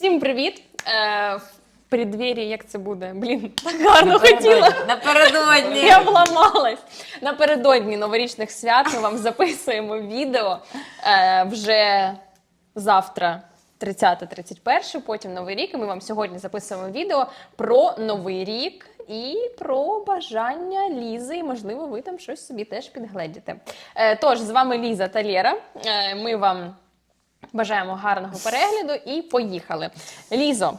Всім привіт! Е, в преддвір'ї, як це буде? Блін, так гарно хотіла. Напередодні. Я вламалась. Напередодні новорічних свят ми вам записуємо відео е, вже завтра. 30-31, потім Новий рік. І ми вам сьогодні записуємо відео про Новий рік і про бажання Лізи. І, можливо, ви там щось собі теж підгледіте. Е, тож, з вами Ліза та Лєра. Е, ми вам бажаємо гарного перегляду і поїхали. Лізо,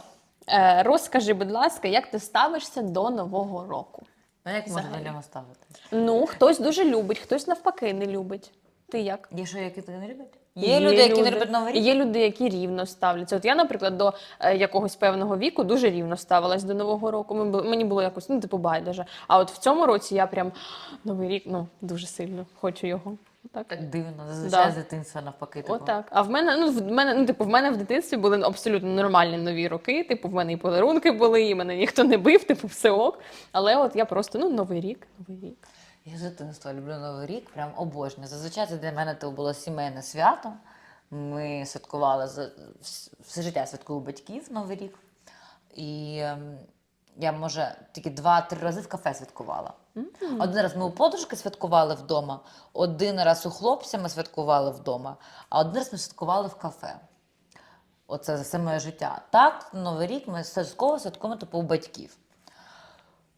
е, розкажи, будь ласка, як ти ставишся до Нового року? Ну як можна на нього ставити? Ну, хтось дуже любить, хтось навпаки не любить. Ти як? Є що, які не люблять? Є, люди, які не люблять новий рік? Є люди, які рівно ставляться. От я, наприклад, до е, якогось певного віку дуже рівно ставилась до Нового року. Мені було якось, ну, типу, байдуже. А от в цьому році я прям Новий рік, ну, дуже сильно хочу його. Так. Так дивно, зазвичай Да. з дитинства навпаки. Типу. Отак. А в мене, ну, в мене, ну, типу, в мене в дитинстві були абсолютно нормальні нові роки. Типу, в мене і подарунки були, і мене ніхто не бив, типу, все ок. Але от я просто, ну, новий рік, новий рік. Я з дитинства люблю Новий рік, прям обожнюю. Зазвичай це для мене це було сімейне свято. Ми святкували за все життя святкую батьків Новий рік. І ем, я, може, тільки два-три рази в кафе святкувала. Один раз ми у подружки святкували вдома, один раз у хлопця ми святкували вдома, а один раз ми святкували в кафе. Оце за все моє життя. Так, Новий рік ми святково святкуємо типу у батьків.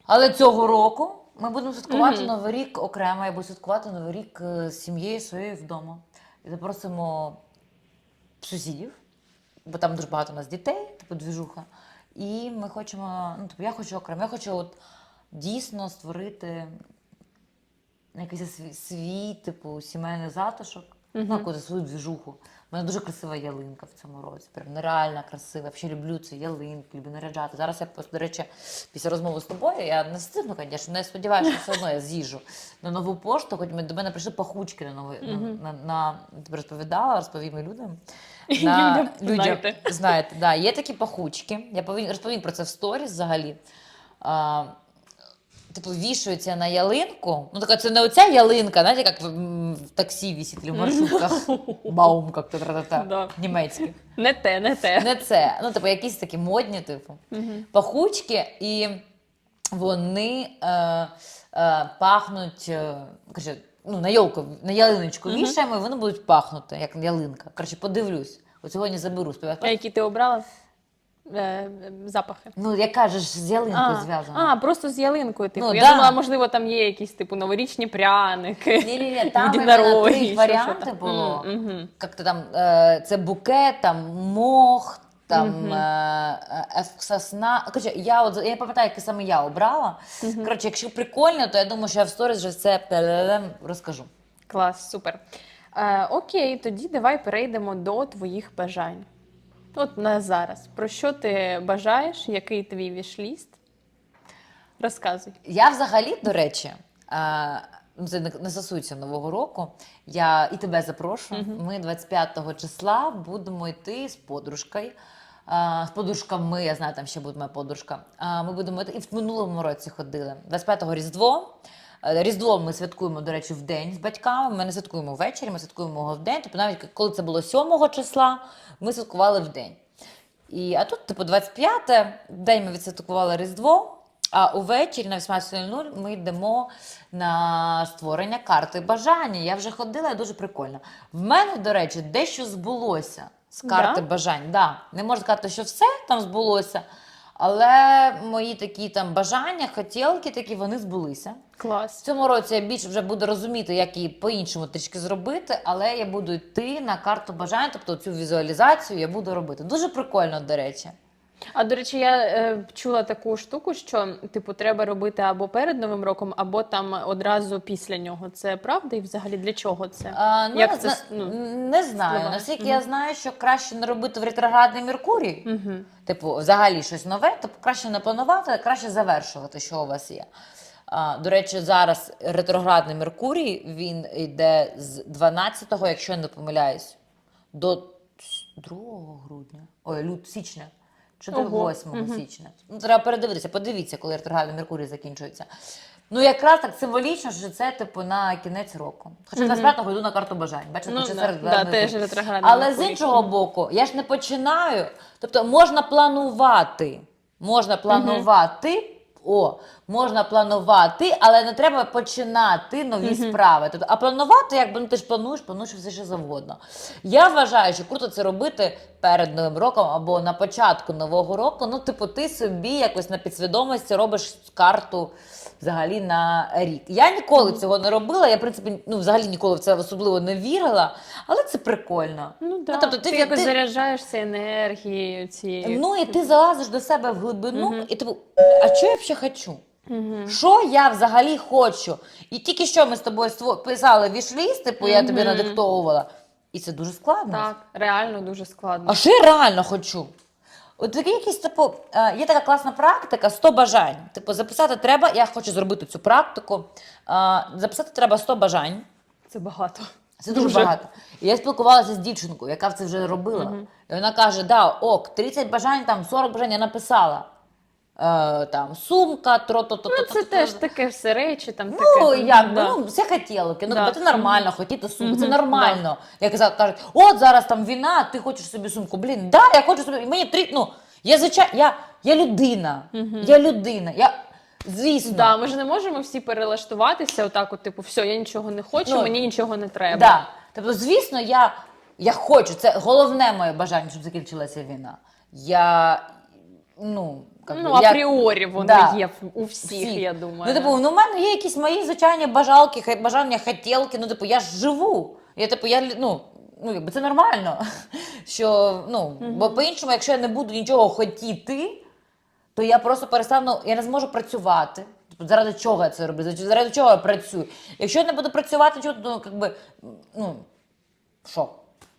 Але цього року ми будемо святкувати Мгм. Новий рік окремо. Я буду святкувати Новий рік е, з сім'єю своєю вдома. І запросимо сусідів, бо там дуже багато у нас дітей, типу двіжуха. І ми хочемо, ну, типу, я хочу окремо, я хочу от дійсно створити якийсь свій, свій типу, сімейний затишок, Мгм. ну, якусь свою двіжуху. У мене дуже красива ялинка в цьому році. Прям нереально красива. Взагалі люблю ці ялинки, люблю наряджати. Зараз я просто, до речі, після розмови з тобою, я не стидно, звісно, не сподіваюся, що все одно я з'їжджу на нову пошту, хоч до мене прийшли пахучки на новий на, на, на, ти розповідала, розповім і людям. Людям, знаєте. знаєте, да, є такі пахучки. Я повинен розповім про це в сторіс взагалі. А, типу, вішаються на ялинку. Ну, така це не оця ялинка, знаєте, як в, м, в таксі вісить чи в маршрутках. Баум, як то тра-та-та, німецькі. Не те, не те. Не це. Ну, типу, якісь такі модні, типу, пахучки, і вони е, е, пахнуть. Е, коротше, ну, на йолку, на ялиночку вішаємо, і вони будуть пахнути, як ялинка. Коротше, подивлюсь. От сьогодні заберу А співати. які ти обрала е, запахи? Ну, як кажеш, з ялинкою А, зв'язано. а, просто з ялинкою. Типу. Ну, я да. думала, можливо, там є якісь типу новорічні пряники. Ні, ні, ні, там єдинороги, три що- варіанти що там. було. М, мгм. Як то там е, це букет, там мох, там Мгм. е, е, сосна. Коротше, я от я не пам'ятаю, яке саме я обрала. Коротше, якщо прикольно, то я думаю, що я в сторіс вже пе-ле-лем розкажу. Клас, супер. Е, окей, тоді давай перейдемо до твоїх бажань. От на зараз. Про що ти бажаєш? Який твій вішліст? Розказуй. Я взагалі, до речі, е, ну, це не, стосується нового року. Я і тебе запрошую. Ми 25 числа будемо йти з подружкою. е, З подружками, я знаю, там ще буде моя подружка. Е, Ми будемо йти, і в минулому році ходили. 25-го Різдво. Е, Різдво ми святкуємо, до речі, в день з батьками. Ми не святкуємо ввечері, ми святкуємо його в день. Тобто, навіть коли це було 7 числа, ми святкували в день. І, а тут, типу, 25 те день ми відсвяткували Різдво, а увечері на 18.00 ми йдемо на створення карти бажання. Я вже ходила, і дуже прикольно. В мене, до речі, дещо збулося з карти Да? бажань. Да. Не можу сказати, що все там збулося, але мої такі там бажання, хотілки такі, вони збулися. В Клас. цьому році я більше вже буду розуміти, як її по-іншому трішки зробити, але я буду йти на карту бажань, тобто цю візуалізацію я буду робити. Дуже прикольно, до речі. А до речі, я е, чула таку штуку, що типу треба робити або перед Новим роком, або там одразу після нього. Це правда? І взагалі для чого це? А, ну, Як не, це, ну, не знаю. впливає? Наскільки Мгм. я знаю, що краще не робити в ретроградний Меркурій, Угу. типу, взагалі щось нове, то краще не планувати, а краще завершувати, що у вас є. А, до речі, зараз ретроградний Меркурій він йде з 12-го, якщо я не помиляюсь, до 2 грудня, ой, лют, січня. Чи до Ого, 8 мгм. січня. Ну, треба передивитися, подивіться, коли ретроградний Меркурій закінчується. Ну, якраз так символічно, що це типу на кінець року. Хоча Мгм. 25-го йду на карту бажань. Бачите, Ну, хоча да, серед да, теж ретроградний Але з Меркурій. іншого боку, я ж не починаю. Тобто можна планувати. Можна планувати. О, можна планувати, але не треба починати нові справи. Тобто, а планувати, якби ну ти ж плануєш, плануєш все що завгодно. Я вважаю, що круто це робити перед новим роком або на початку нового року. Ну, типу, ти собі якось на підсвідомості робиш карту взагалі на рік. Я ніколи цього не робила. Я, в принципі, ну взагалі ніколи в це особливо не вірила, але це прикольно. Ну, да. тобто ти, ти- якось ти- заряджаєшся енергією цією. Ну і ти залазиш до себе в глибину, Мгм. і типу, а що я взагалі хочу? Мгм. Що я взагалі хочу? І тільки що ми з тобою писали вішліст, типу я тобі надиктовувала. І це дуже складно. Так, реально дуже складно. А що я реально хочу? От такі якісь, типу, е, є така класна практика 100 бажань. Типу, записати треба, я хочу зробити цю практику. е, Записати треба 100 бажань. Це багато. Це дуже, Дуже. багато. І я спілкувалася з дівчинкою, яка це вже робила. І вона каже: да, ок, 30 бажань, там 40 бажань я написала. Е, там сумка, тро то то Ну, це теж таке все речі, там Ну, таке. як би, да. ну, все хотілки. Ну, Да. тобто це нормально, хотіти сумку, це Мгм, нормально. Я казала, кажуть, от зараз там війна, ти хочеш собі сумку. Блін, да, я хочу собі. Мені три. Ну, я звичайно, я, я людина. Я людина. Я, звісно. Да, ми ж не можемо всі перелаштуватися, отак, от, типу, все, я нічого не хочу, Ну, мені нічого не треба. Да. Тобто, звісно, я, я хочу, це головне моє бажання, щоб закінчилася війна. Я, ну, как Ну, би, апріорі воно Да. є у всіх, Всі. я думаю. Ну, типу, ну, в мене є якісь мої звичайні бажалки, бажання, хотілки. Ну, типу, я ж живу. Я, типу, я, ну, ну, якби це нормально. Що, ну, бо по-іншому, якщо я не буду нічого хотіти, то я просто перестану, я не зможу працювати. Тобто, заради чого я це роблю? Заради- чого я працюю? Якщо я не буду працювати, то, якби, ну, що?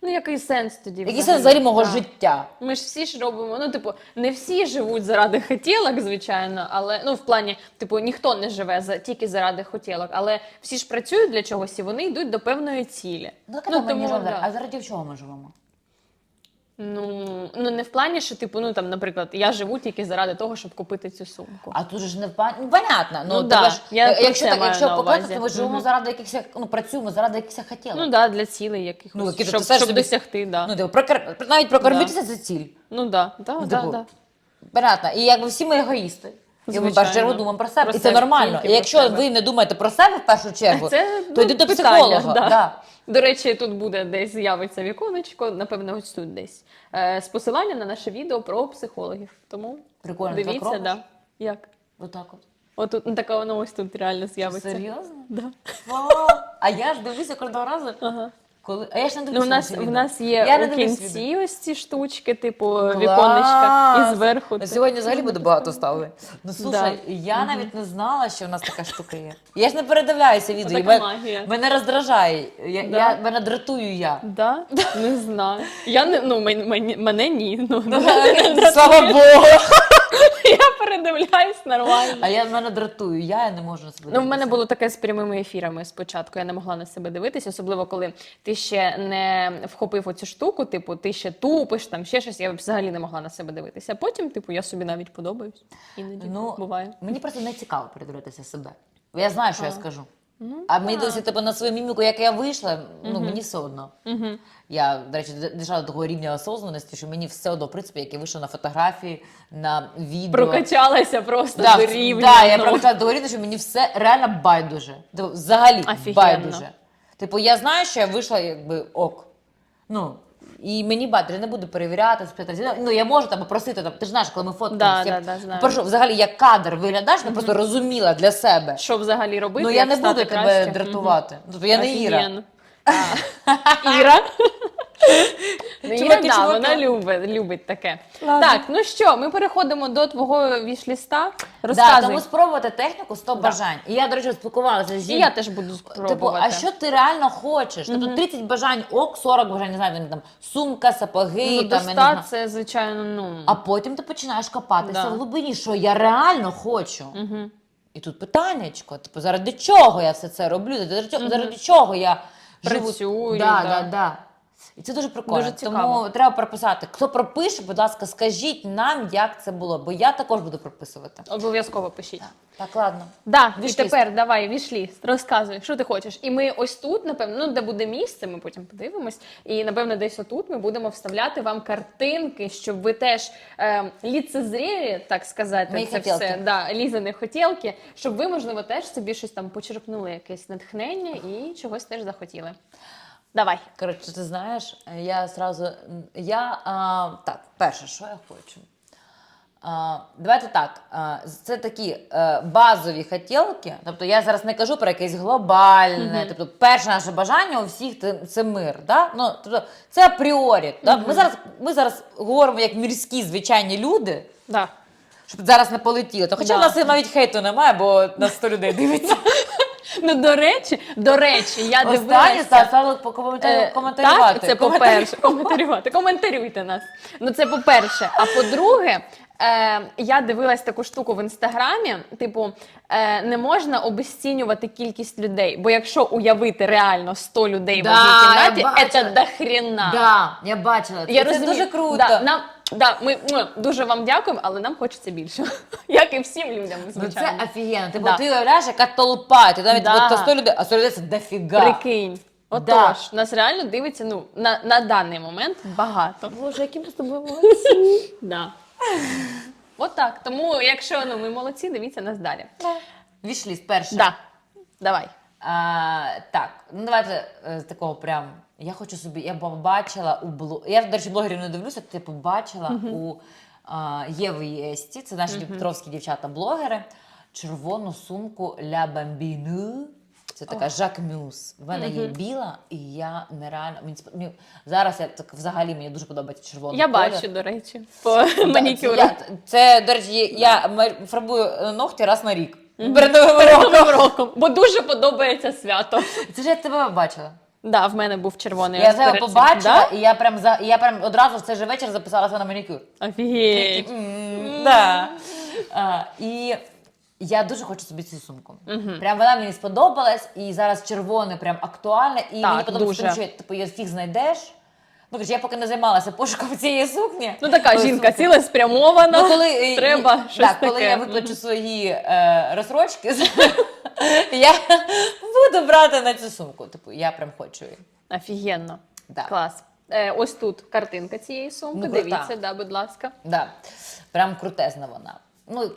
Ну, який сенс тоді? Який сенс взагалі мого Да. життя? Ми ж всі ж робимо. Ну, типу, не всі живуть заради хотілок, звичайно, але ну в плані, типу, ніхто не живе за тільки заради хотілок, але всі ж працюють для чогось і вони йдуть до певної цілі. Ну, так, ну, тому, да. А заради чого ми живемо? Ну, ну не в плані, що типу, ну там, наприклад, я живу тільки заради того, щоб купити цю сумку. А тут же ж не в плані. Ну, понятно. Ну, Ну, да, ж, я якщо так, якщо покласти, то ми живемо заради якихось, ну, працюємо заради якихось хотілок. Ну да, для цілей якихось, Ну, які щоб, щоб собі- досягти, да. Ну, типу, прокар- навіть прокормитися це ціль. Ну да, да, Ну, да, типу, да. Понятно. І якби всі ми егоїсти. І ми в першу чергу думаємо про себе. Про і це себе, нормально. І якщо себе. ви не думаєте про себе в першу чергу, Це то ну, йди до питання, психолога. да. Да. До речі, тут буде десь з'явиться віконечко, напевно, ось тут десь е, з посиланням на наше відео про психологів. Тому Прикольно, так дивіться, да. Як? Отак от. Отут ну, така воно ось тут реально з'явиться. Серйозно? Да. Вау! А я ж дивлюся кожного разу. Ага. Коли... А я ж не Ну, дивлюся у нас відео. нас є Я не у дивлюсь кінці ось ці штучки, типу Клас! віконечка, і зверху. ти- Сьогодні взагалі буде багато ставили. Ну слушай, Да. я навіть не знала, що в нас така штука є. Я ж не передивляюся відео. і Така мен- магія. Мене роздражає. Я, Да. я, мене дратую я. Да? Не знаю. Я не ну мен- мен- мене ні. Ну, Слава Богу! я передивляюсь нормально. А я мене дратую, я, я не можу на себе Ну, в мене було таке з прямими ефірами спочатку. Я не могла на себе дивитися, особливо коли ти ще не вхопив оцю штуку, типу, ти ще тупиш, там ще щось. Я взагалі не могла на себе дивитися. А потім, типу, я собі навіть подобаюсь. Іноді Ну, буває. Мені просто не цікаво передивлятися себе. Я знаю, що я скажу. Ну, А мені досі типу, на свою міміку, як я вийшла, ну мені все одно. Угу. Я, до речі, дійшла до такого рівня осознаності, що мені все одно, в принципі, як я вийшла на фотографії, на відео. Прокачалася просто Да, до рівня. да, я ну. прокачала до рівня, що мені все реально байдуже. Типу, взагалі Офігенно. байдуже. Типу, я знаю, що я вийшла якби ок. Ну, і мені байдуже, я не буду перевіряти, спитати. Ну, я можу там попросити, там, ти ж знаєш, коли ми Да, фоткаємося. я, да, да, знаю. По-перше, взагалі, як кадр виглядаєш, я просто розуміла для себе. Що взагалі робити? Ну, я як не стати буду тебе краще? дратувати. Тобто я не Іра. Офігенно. А. Іра. Ну, Іра, Чуваки, да, чуваки. вона любить, любить таке. Ладно. Так, ну що, ми переходимо до твого вішліста. Да, Розказуй. тому спробувати техніку 100 бажань. І я, до речі, спілкувалася з І жінкою. я теж буду спробувати. Типу, а що ти реально хочеш? Тобто 30 бажань, ок, 40 бажань, не знаю, там сумка, сапоги, ну, там, до я не 100 знаю. це, звичайно, ну. А потім ти починаєш копатися Да. в глибині, що я реально хочу. Угу. І тут питаннячко, типу, заради чого я все це роблю? Заради, чого- заради чого я живу? Працюю, Да, да. да, да. І це дуже прикольно. Дуже цікаво. Тому треба прописати. Хто пропише, будь ласка, скажіть нам, як це було, бо я також буду прописувати. Обов'язково пишіть. Так, ладно. Да, і тепер давай вішліст, розказуй, що ти хочеш. І ми ось тут, напевно, ну де буде місце, ми потім подивимось. І напевно, десь отут ми будемо вставляти вам картинки, щоб ви теж е, ліцезрєрі, так сказати, Мої це хотілки. все да, лізані хотілки, щоб ви, можливо, теж собі щось там почерпнули, якесь натхнення і чогось теж захотіли. Давай. Коротше, ти знаєш, я зразу. Я а, так, перше, що я хочу. А, давайте так. А, це такі е, базові хотілки. Тобто я зараз не кажу про якесь глобальне. Тобто, перше наше бажання у всіх це, мир. Да? Ну, тобто, це апріорі. Да? Ми, зараз, ми зараз говоримо як мірські звичайні люди, Да. щоб зараз не полетіли. То, хоча Да. в нас навіть хейту немає, бо на 100 людей дивиться. Ну, до речі, до речі, я Останнє дивилася. стало Е, коментарювати. Так, це по-перше. Коментарювати. Коментарюйте нас. Ну, це по-перше. А по-друге, е, я дивилась таку штуку в інстаграмі. Типу, е, не можна обесцінювати кількість людей. Бо якщо уявити реально 100 людей Да, в одній я кімнаті, бачила. це дохрена. Да, я бачила. Це, Я це розумію. дуже круто. Да, нам, да, ми ну, дуже вам дякуємо, але нам хочеться більше. Як і всім людям, Ну звичайно. це офігенно. Ти, Да. ти уявляєш, яка толпа. Ти навіть Да. от 100 людей, а 100 людей це дофіга. Прикинь. Отож, Да. нас реально дивиться ну, на, на даний момент багато. Боже, які ми з тобою молодці. да. От так. Тому, якщо ну, ми молодці, дивіться нас далі. Вішліст перший. Да. Давай. А, так, ну давайте е, з такого прям. Я хочу собі, я побачила у блог. Я, до речі, блогерів не дивлюся, ти побачила у а, Єви Єсті, це наші дніпровські дівчата-блогери, червону сумку Ля Бамбіну. Це така Жак Мюс. В мене є біла, і я нереально. Мені, сп- мені- зараз я так взагалі мені дуже подобається червоний Я колір. бачу, до речі, по Да, манікюру. Я, це, до речі, я ма- фарбую е, ногті раз на рік. Перед новим роком. Новим роком, бо дуже подобається свято. Це ж я тебе бачила. Да, в мене був червоний. Я тебе перед цим. побачила, Да? і я прям за і я прям одразу в цей же вечір записалася на манікюр. Офігеть. М, Да. А, І я дуже хочу собі цю сумку. Прям вона мені сподобалась, і зараз червоне прям актуальне. І Так, мені подобається, дуже. тому що типу, її фіг знайдеш. Ну, коротше, я поки не займалася пошуком цієї сукні. Ну така Ой, жінка сумки. цілеспрямована. Ну, коли, е, треба і- щось так, коли таке. я виплачу свої е, розсрочки, я буду брати на цю сумку. Типу, я прям хочу її. Офігенно. Да. Клас. Е, ось тут картинка цієї сумки. Ну, крута. Дивіться, да, будь ласка. Да. Прям крутезна вона. Ну,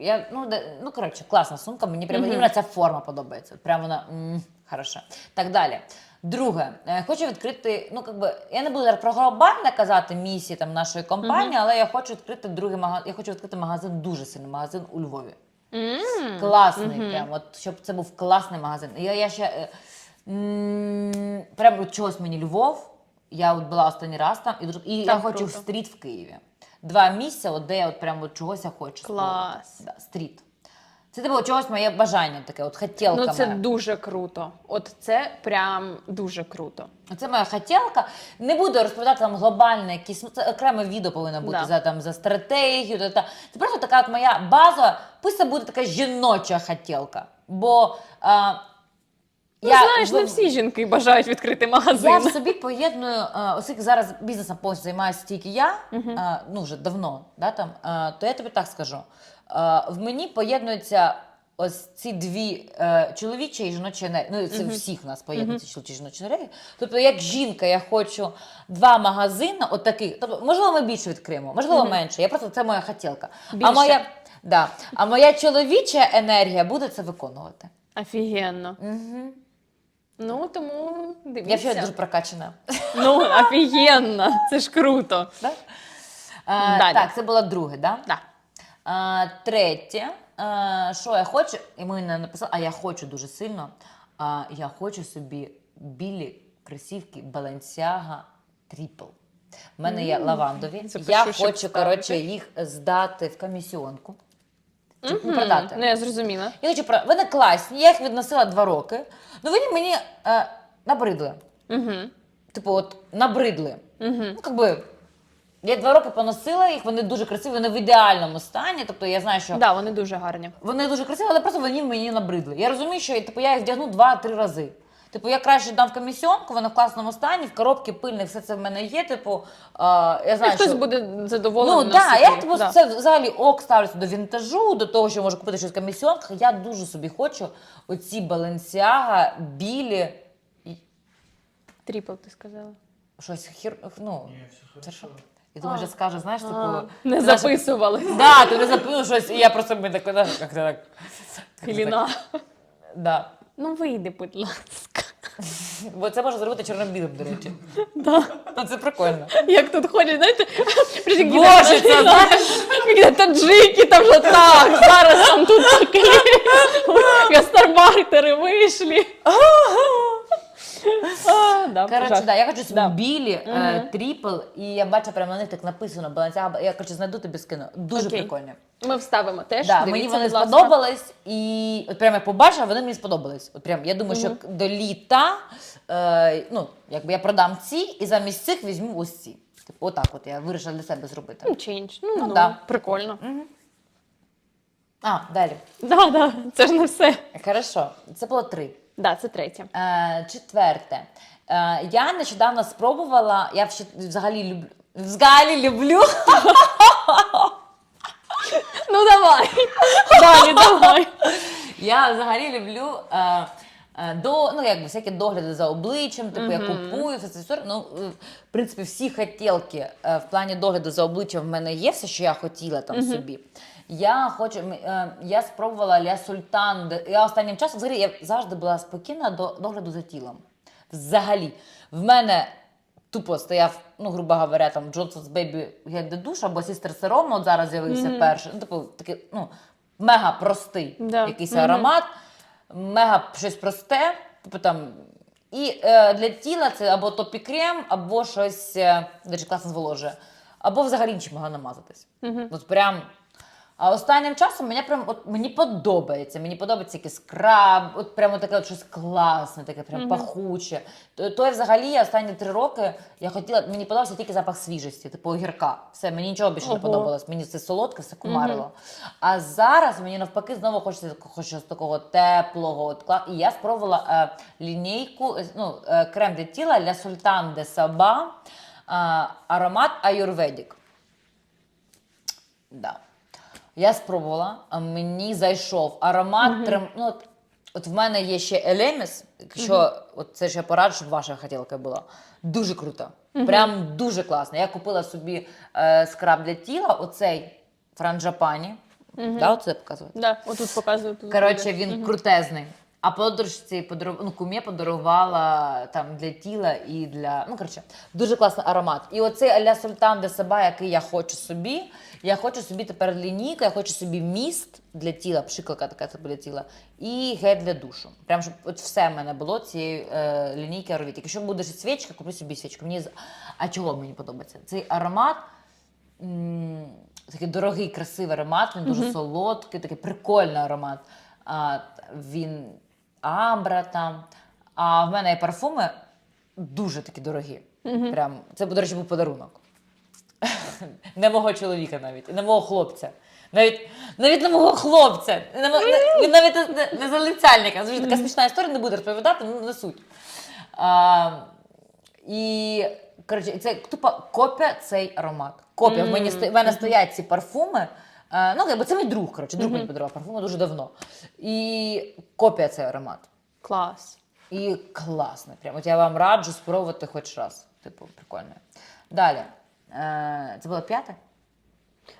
я, ну, де, ну, коротше, класна сумка. Мені прям іменно ця форма подобається. Прям вона м, хороша. Так далі. Друге, е, хочу відкрити, ну, как би, я не буду зараз про глобальне казати місії там, нашої компанії, але я хочу відкрити другий магазин. Я хочу відкрити магазин, дуже сильний магазин у Львові. Класний, прям, от, щоб це був класний магазин. Я, я ще е, м, прям от чогось мені Львов. Я от була останній раз там, і, і я Так, хочу в стріт в Києві. Два місця, от де я от прям от чогось я хочу. Клас. спробувати. Да, стріт. Це типу чогось моє бажання таке, от хотілка Ну це моя. дуже круто. От це прям дуже круто. Це моя хотілка. Не буду розповідати там глобальне якісь, ну це окреме відео повинно бути Да. за там за стратегію. Та, та. Це просто така от моя базова, пусть це буде така жіноча хотілка. Бо а, Ну, знаєш, не всі жінки бажають відкрити магазин. Я в собі поєдную, е, оскільки зараз бізнесом повністю займаюся тільки я, е, ну вже давно, да, там, е, то я тобі так скажу. Е, В мені поєднуються ось ці дві е, чоловічі і жіночі енергії. Ну, це всіх в нас поєднуються чоловічі і жіночі енергії. Тобто, як жінка, я хочу два магазини, от таких. Тобто, можливо, ми більше відкриємо, можливо, менше. Я просто це моя хотілка. А Більше. моя, да, а моя чоловіча енергія буде це виконувати. Офігенно. Угу. Ну тому Я дивіться. вже дуже прокачана. Ну, офігенно. Це ж круто. Да? А, Далі. так, це було друге, да? Да. А, третє, а, що я хочу, і ми не написали, а я хочу дуже сильно. А, я хочу собі білі кросівки Balenciaga Triple. У мене є лавандові. Запишу, я щоб хочу, коротше, їх здати в комісіонку. Щоб Мгм. продати. Ну, я зрозуміла. Я хочу про вони класні, я їх відносила два роки. Ну вони мені е, набридли. Угу. Типу, от набридли. Угу. Ну, как би, я два роки поносила їх, вони дуже красиві, вони в ідеальному стані. Тобто я знаю, що Да, вони дуже гарні. вони дуже красиві, але просто вони мені набридли. Я розумію, що типу, я їх вдягну два-три рази. Типу, я краще дам комісіонку, вона в класному стані, в коробці пильних, все це в мене є. Типу, е, я І знаю, хтось що... буде задоволений. Ну так, я типу, Да. це взагалі ок ставлюся до вінтажу, до того, що можу купити щось в комісіонках. Я дуже собі хочу оці Balenciaga білі. Тріпл, ти сказала. Щось хір... ну, Ні, все це що? хорошо. І думаю, що скаже, знаєш, типу. Не записували. Да, ти не запинув щось, і я просто мені так, як це так. Філіна. Да. Ну вийди, будь ласка. Бо це можна зробити чорно-білим, до речі. Да. Ну, це прикольно. Як тут ходять, знаєте, прикинь, Боже, це знаєш. Які таджики, там вже так, зараз там тут такі гастарбайтери вийшли. А, да, Коротше, да, я хочу собі Да. білі, е, тріпл, і я бачу прямо на них так написано Balenciaga. Я коротше, знайду тобі скину. Дуже Окей. прикольні. Ми вставимо теж. Да, дивіться, мені вони будь ласка. сподобались, і от прямо я побачила, вони мені сподобались. От прям я думаю, що до літа е, ну, якби я продам ці і замість цих візьму ось ці. Типу, отак от я вирішила для себе зробити. Ну, Change. Ну, Ну, ну, да. прикольно. А, далі. Да, да, це ж не все. Хорошо, це було три. Да, це третє. Е, четверте. Е, я нещодавно спробувала, я вщ- взагалі люблю. Взагалі люблю. Ну давай. Далі, давай. Я взагалі люблю е, е, до, ну, якби, всякі догляди за обличчям, типу я купую, все це все. Ну, е, в принципі, всі хотілки е, в плані догляду за обличчям в мене є, все, що я хотіла там собі. Я хочу, е, я спробувала Ля Султан. де- Я останнім часом взагалі я завжди була спокійна до догляду за тілом. Взагалі, в мене тупо стояв, ну, грубо говоря, там Johnson's Baby Head de Dush або Sister Serum, от зараз з'явився перший. Ну, типу, такий, ну, мега простий Да. якийсь Мгм. аромат, мега щось просте, типу там. І е, для тіла це або топі-крем, або щось, е, класно зволожує, або взагалі нічим намазатись. От прям. А останнім часом мені прям от мені подобається. Мені подобається якийсь скраб, от прямо таке от щось класне, таке прям пахуче. То, то я взагалі я останні три роки я хотіла, мені подобався тільки запах свіжості, типу огірка. Все, мені нічого більше не подобалось. Мені це солодке, все кумарило. А зараз мені навпаки знову хочеться хочеться такого теплого. От, і я спробувала е, лінійку, е, ну, е, крем для тіла для Султан де Саба, е, аромат Аюрведік. Да. Я спробувала, а мені зайшов аромат. Трем... Ну, от, от в мене є ще Елеміс, якщо от це ще порад, щоб ваша хотілка була. Дуже круто. Прям дуже класно. Я купила собі е, скраб для тіла, оцей Франджапані. Да, оце показувати? Да, отут показує Тут Коротше, він він крутезний. А подружці подару... ну, кумі подарувала там для тіла і для. Ну, коротше, дуже класний аромат. І оцей Аля Султан де Саба, який я хочу собі. Я хочу собі тепер лінійку, я хочу собі міст для тіла, пшикалка така типу для тіла, і гель для душу. Прям щоб от все в мене було цієї е, лінійки Аровіт. Якщо буде ще свічка, куплю собі свічку. Мені а чого мені подобається? Цей аромат. м, Такий дорогий, красивий аромат, він дуже солодкий, такий прикольний аромат. А, він амбра там. А в мене є парфуми дуже такі дорогі. Прям, це, до речі, був подарунок. Не мого чоловіка навіть, не мого хлопця. Навіть, навіть не мого хлопця. Не, мо- не, він навіть не, не залицяльника. Звичайно, така смішна історія, не буде розповідати, ну не суть. А, і коротше, це тупо копія цей аромат. Копія. В, мені, сто- в мене стоять ці парфуми. Е, ну, якби це мій друг, коротше, друг мені подарував парфуми дуже давно. І копія цей аромат. Клас. І класний. Прям. От я вам раджу спробувати хоч раз. Типу, прикольно. Далі. Е, це було п'яте?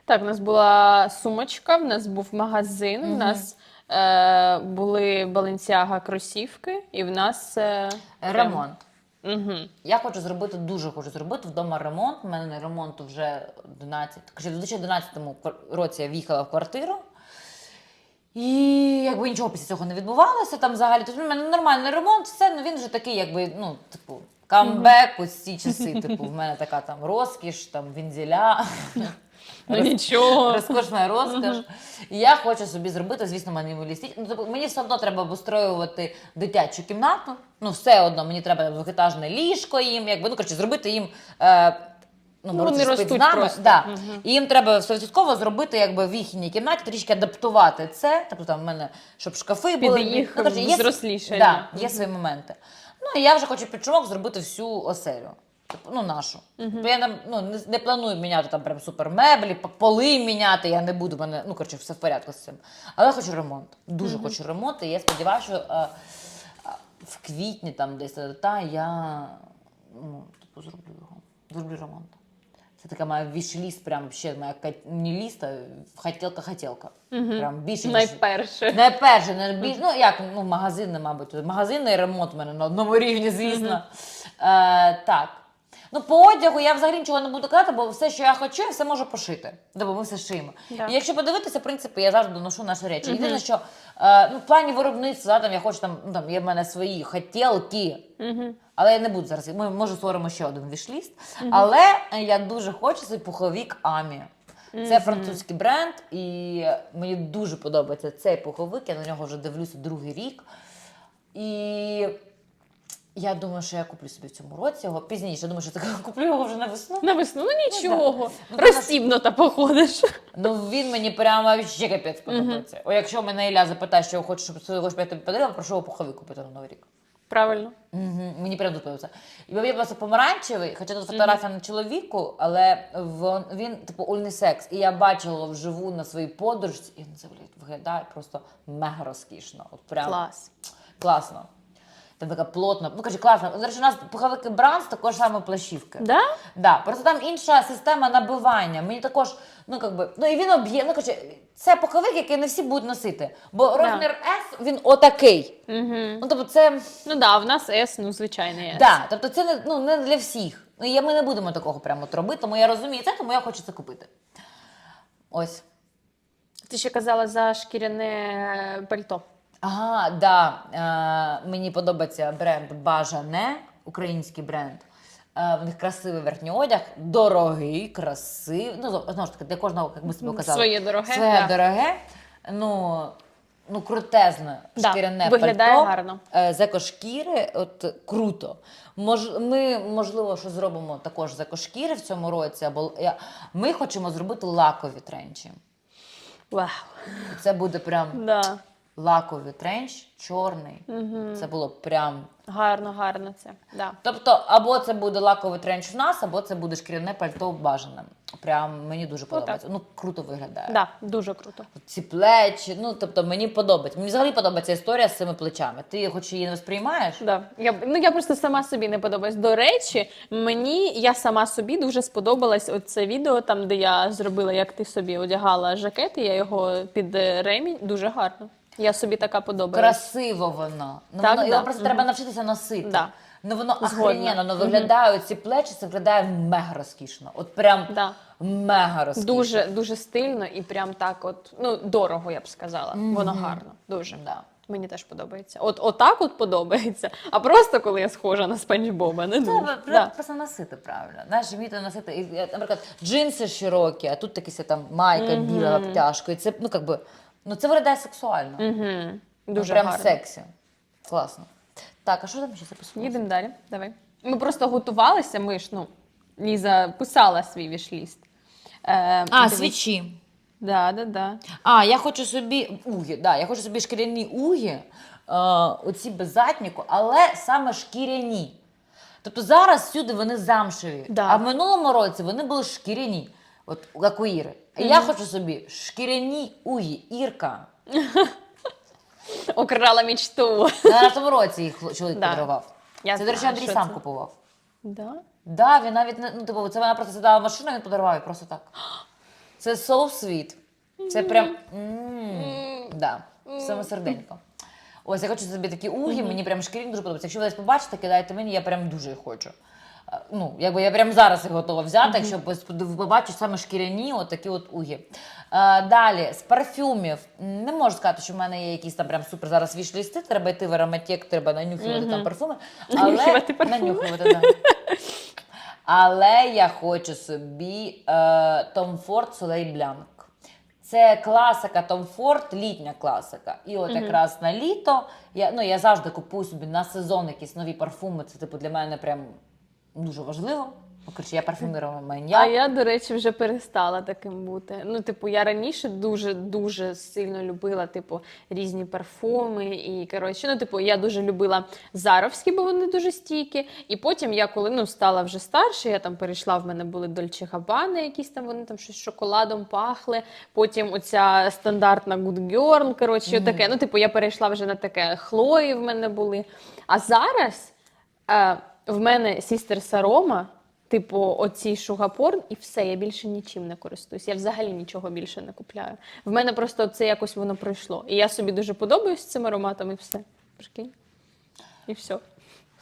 Так, у нас була сумочка, в нас був магазин, в нас е, були Balenciaga кросівки, і в нас е, Ремонт. Угу. Я хочу зробити, дуже хочу зробити вдома ремонт. У мене ремонту вже 11. Коротше, в 2011 році я в'їхала в квартиру. І якби нічого після цього не відбувалося там взагалі. Тобто в мене нормальний ремонт, все, ну він вже такий, якби, ну, типу, камбек, ось ці часи. Типу, в мене така там розкіш, там вінзеля. Ну нічого. Розкошна розкош. І я хочу собі зробити, звісно, мінімалістично. Ну, тобто, мені все одно треба обустроювати дитячу кімнату. Ну, все одно мені треба двохетажне ліжко їм, якби, ну, коротше, зробити їм е, Ну, боротися вони з нами. просто. Да. Мгм. І їм треба 100% зробити якби в їхній кімнаті, трішки адаптувати це. Тобто там в мене, щоб шкафи Під були. їх Ну, коротше, є, зрослішання. Да, є свої моменти. Ну і я вже хочу під чумок зробити всю оселю. Типу, ну, нашу. Бо я не, ну, не, не планую міняти там прям супермеблі, п- поли міняти, я не буду, в мене, ну, коротше, все в порядку з цим. Але я хочу ремонт. Дуже хочу ремонт, і я сподіваюся, що е, е, в квітні там десь та, та я ну, типу, зроблю його. Зроблю ремонт. Це така моя вішліст, прям ще моя не ліст, а хотілка-хотілка. Прям більше ніж- Найперше. Найперше, не більш, ну як ну, магазинний, мабуть. Магазинний ремонт у мене на одному рівні, звісно. Е, так. Ну, по одягу я взагалі нічого не буду казати, бо все, що я хочу, я все можу пошити. Тобто ми все шиємо. Да. І якщо подивитися, в принципі, я завжди доношу наші речі. Єдине, що ну, в плані виробництва, там я хочу там, ну, там є в мене свої хотілки. Але я не буду зараз. Ми може створимо ще один вішліст. Але я дуже хочу цей пуховік Амі. Це французький бренд, і мені дуже подобається цей пуховик. Я на нього вже дивлюся другий рік. І я думаю, що я куплю собі в цьому році його пізніше. Думаю, що так куплю його вже на весну. На весну, ну нічого. Ну, Розстібнуто походиш. Ну він мені прямо ще капець подобається. О, якщо мене Ілля запитає, що хоче, щоб свого тобі подарила, прошу його пуховик купити на новий рік. Правильно. Угу, мені прям подобається. І він просто помаранчевий, хоча тут фотографія на чоловіку, але вон- він, типу, унісекс. І я бачила вживу на своїй подружці, і це блядь, виглядає просто мега розкішно. От прям Клас. класно. Там така плотна. Ну, каже, класно. До речі, у нас пуховики Бранс також саме плащівки. Да? Да, просто там інша система набивання. Мені також, ну як би, ну і він об'єм. Ну короче, це пуховик, який не всі будуть носити. Бо розмір S, він отакий. Угу. Ну тобто, це Ну да, в нас С, ну звичайний С. да, тобто це не, ну, не для всіх. Ну, я, ми не будемо такого прямо от робити, тому я розумію це, тому я хочу це купити. Ось. Ти ще казала за шкіряне пальто. Ага, да. Е, мені подобається бренд Бажане, український бренд. Е, в них красивий верхній одяг, дорогий, красивий. Ну, знову ж таки, для кожного, як ми собі казали, Своє дороге, Своє да. дороге. Ну, ну, крутезне Да, шкіряне виглядає пальто. гарно. Е, з екошкіри, от круто. Мож, ми, можливо, що зробимо також з екошкіри в цьому році, або я, ми хочемо зробити лакові тренчі. Вау. Це буде прям Да. Лаковий тренч, чорний. Це було прям. Гарно, гарно це. Да. Тобто, або це буде лаковий тренч в нас, або це буде шкіряне пальто бажане. Прям мені дуже подобається. Ну, круто виглядає. Да, дуже круто. Ці плечі, ну тобто мені подобається. Мені взагалі подобається історія з цими плечами. Ти хоч її не сприймаєш? Да. Я, ну, я просто сама собі не подобаюсь. До речі, мені я сама собі дуже сподобалось оце відео, там, де я зробила, як ти собі одягала жакет, і я його під е, ремінь. Дуже гарно. Я собі така подобалась. Красиво воно. Ну, Так, воно да. його просто треба навчитися носити. Да. Ну воно Згодна. охрененно, ну виглядає ці плечі, це виглядає мега розкішно. От прям Да. мега розкішно. Дуже дуже стильно і прям так, от ну дорого, я б сказала. Воно гарно, дуже. Да. Мені теж подобається. От отак от подобається. А просто коли я схожа на спанч Боба, не дуже. Треба Да. просто носити правильно. Знаєш, вміти носити. І, е, наприклад, джинси широкі, а тут якась там майка біла обтяжка. І це, ну, как би, ну, це виглядає сексуально. Угу. Ну, Дуже прям гарно. сексі. Класно. Так, а що там ще записувалося? Їдемо далі. Давай. Ми просто готувалися. Ми ж ну Ліза писала свій вішліст. Е, А, дивись. свічі. Да, да, да. А, я хочу собі угі, да, я хочу собі шкіряні угі, е, оці без затніку, але саме шкіряні. Тобто зараз всюди вони замшеві, Да. а в минулому році вони були шкіряні, от як Іри. Я хочу собі шкіряні угі, Ірка. Окрала мічту. На тому році їх чоловік Да. подарував. Я це, до речі, знаю, Андрій що сам це. купував. Да? Да, він навіть не ну, типу, це вона просто сідала в машину, він подарував їй просто так. Це so sweet. Це прям м, да, саме серденько. Ось я хочу собі такі уги, мені прям шкірінь дуже подобається. Якщо ви десь побачите, кидайте мені, я прям дуже їх хочу. Е, Ну, якби я прям зараз їх готова взяти, якщо пос- побачу саме шкіряні, от такі от уги. Е, далі, з парфюмів. Не можу сказати, що в мене є якісь там прям супер зараз вішлісти, треба йти в ароматек, треба нанюхувати там парфуми. Але... Нанюхувати парфуми. Нанюхувати, да. Але я хочу собі е, Tom Ford Soleil Blanc. Це класика Tom Ford, літня класика. І от якраз на літо я, ну, я завжди купую собі на сезон якісь нові парфуми. Це типу для мене прям дуже важливо. Ну, коротше, я парфюмерова А я, до речі, вже перестала таким бути. Ну, типу, я раніше дуже дуже сильно любила, типу, різні парфуми. І коротше, ну, типу, я дуже любила заровські, бо вони дуже стійкі. І потім я, коли ну, стала вже старше, я там перейшла, в мене були Дольче Габани, якісь там вони там щось шоколадом пахли. Потім оця стандартна Good Girl, коротше, таке. Ну, типу, я перейшла вже на таке. Хлої в мене були. А зараз е, в мене сістер Сарома. Типу, оці шугапорн, і все, я більше нічим не користуюсь. Я взагалі нічого більше не купляю. В мене просто це якось воно пройшло. І я собі дуже подобаюсь цим ароматом, і все. Прикинь. І все.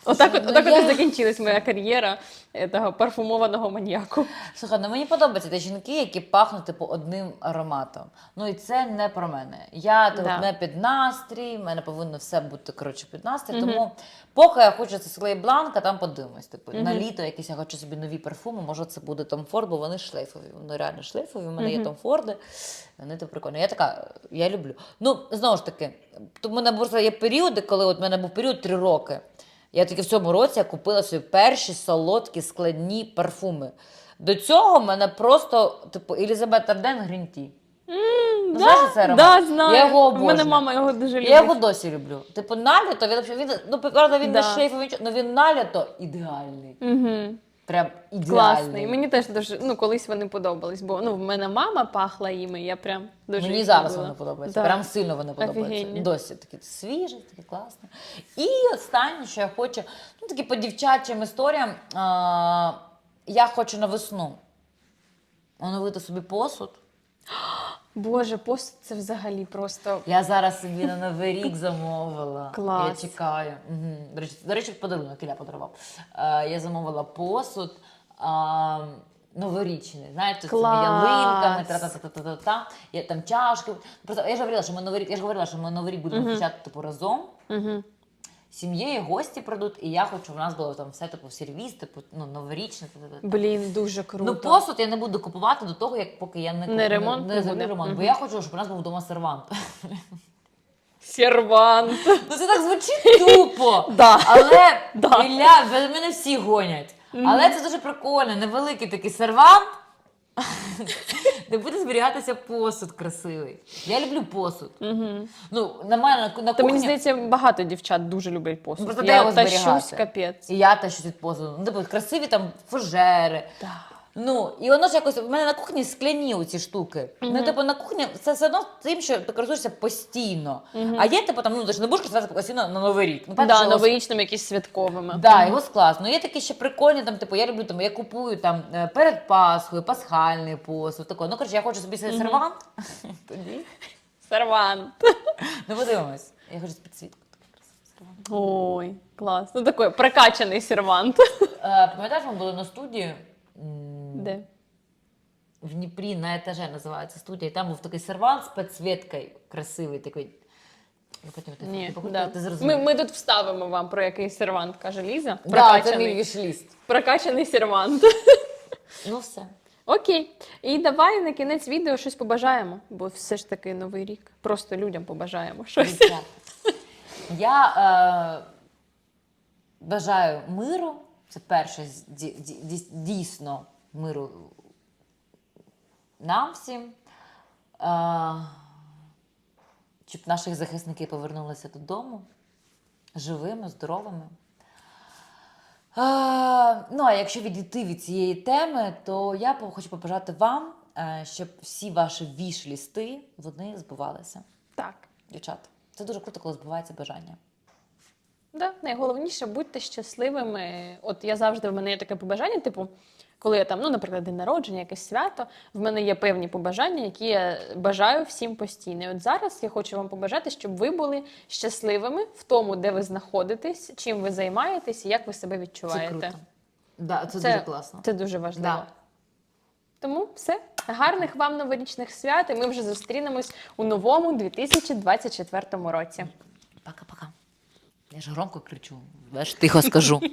Отак, от, ну отак от і закінчилась моя кар'єра е, того парфумованого маньяку. Слухай, ну мені подобаються ті жінки, які пахнуть типу одним ароматом. Ну і це не про мене. Я типу, Да. не під настрій, в мене повинно все бути коротше під настрій. Тому поки я хочу це Слей Бланка, там подивимось. Типу, на літо якісь я хочу собі нові парфуми. Може, це буде Том Форд, бо вони шлейфові. Вони реально шлейфові. У мене є Том Форди. Вони то прикольні. Я така, я люблю. Ну, знову ж таки, то в мене просто є періоди, коли от в мене був період три роки. Я тільки в цьому році я купила собі перші солодкі складні парфуми. До цього в мене просто, типу, Елізабет Арден Грінті. Ну, знаєш, це? Да, знаю. Я його В мене мама його дуже любить. Я його досі люблю. Типу, наліто, він, він ну, правда, він Да. не шлейфовий, але він наліто ідеальний. Угу. Прям ідеальний. Класний. Мені теж дуже, ну, колись вони подобались, бо ну, в мене мама пахла їми, я прям дуже Мені їх зараз любила. вони подобаються. Да. Прям сильно вони подобаються. Офігенні. Досі такі свіжі, такі класні. І останнє, що я хочу, ну такі по дівчачим історіям. А, я хочу на весну оновити собі посуд. Боже, посуд це взагалі просто Я зараз собі на новий рік замовила. Клас. Я чекаю. Угу. До речі, до речі, подарунок Ілля подарував. Е, я замовила посуд. А, Новорічний, знаєте, з цими ялинками, та-та-та-та-та-та. Я там чашки. Просто я ж говорила, що ми новий рік, я ж говорила, що ми новий рік будемо включати типу разом. угу. Сім'єю гості прийдуть, і я хочу, щоб у нас було там все типу сервіс, типу, ну, новорічне. блін, дуже круто. Ну, посуд я не буду купувати до того, як поки я не, Не ремонт не, не не зроблю буде. ремонт. Бо я хочу, щоб у нас був вдома сервант. Сервант. Ну це так звучить тупо. Да. Але Да. Ілля, мене всі гонять. Але це дуже прикольно, невеликий такий сервант, де буде зберігатися посуд красивий. Я люблю посуд. Угу. Ну, на мене на, Та мені кухні. здається, багато дівчат дуже люблять посуд. Просто де я тащусь, капець. І я тащусь від посуду. Ну, типу, красиві там фужери. Да. Ну, і воно ж якось в мене на кухні скляні ці штуки. Ну, типу, на кухні це все одно тим, що ти користуєшся постійно. А є, типу, там, ну, ти ж не будеш користуватися постійно на Новий рік. Ну, понятно, Да, що його новорічними якісь святковими. Да, його склас. Ну є такі ще прикольні, там, типу, я люблю там, я купую там е, перед Пасхою, пасхальний посуд. Тако. Ну, коротше, я хочу собі цей сервант. Тоді. Сервант. Ну, подивимось. Я хочу сервант. Ой, клас. Ну такий прокачаний сервант. Е, Пам'ятаєш, ми були на студії м, Де? в Дніпрі на етаже називається студія, і там був такий сервант з підсвіткою красивий такий. Я потім ти, Ні, ти, да. ти ми, ми тут вставимо вам про який сервант, каже Ліза. Да, це мій Прокачаний, вішліст. прокачаний сервант. Ну все. Окей. І давай на кінець відео щось побажаємо, бо все ж таки новий рік. Просто людям побажаємо щось. Дівчата. Я е, бажаю миру. Це перше дійсно миру нам всім. Щоб наші захисники повернулися додому живими, здоровими. Ну, а якщо відійти від цієї теми, то я хочу побажати вам, е, щоб всі ваші віш-лісти вони збувалися. Так. Дівчата, це дуже круто, коли збувається бажання. Да, найголовніше будьте щасливими. От я завжди в мене є таке побажання, типу, коли я там, ну, наприклад, день народження, якесь свято, в мене є певні побажання, які я бажаю всім постійно. І от зараз я хочу вам побажати, щоб ви були щасливими в тому, де ви знаходитесь, чим ви займаєтесь і як ви себе Це відчуваєте. круто. Да, це, Це- дуже класно. Це дуже важливо. Да. Тому все. Гарних вам новорічних свят, і ми вже зустрінемось у новому 2024 році. Пока-пока. Я ж громко кричу. Знаєш, тихо скажу.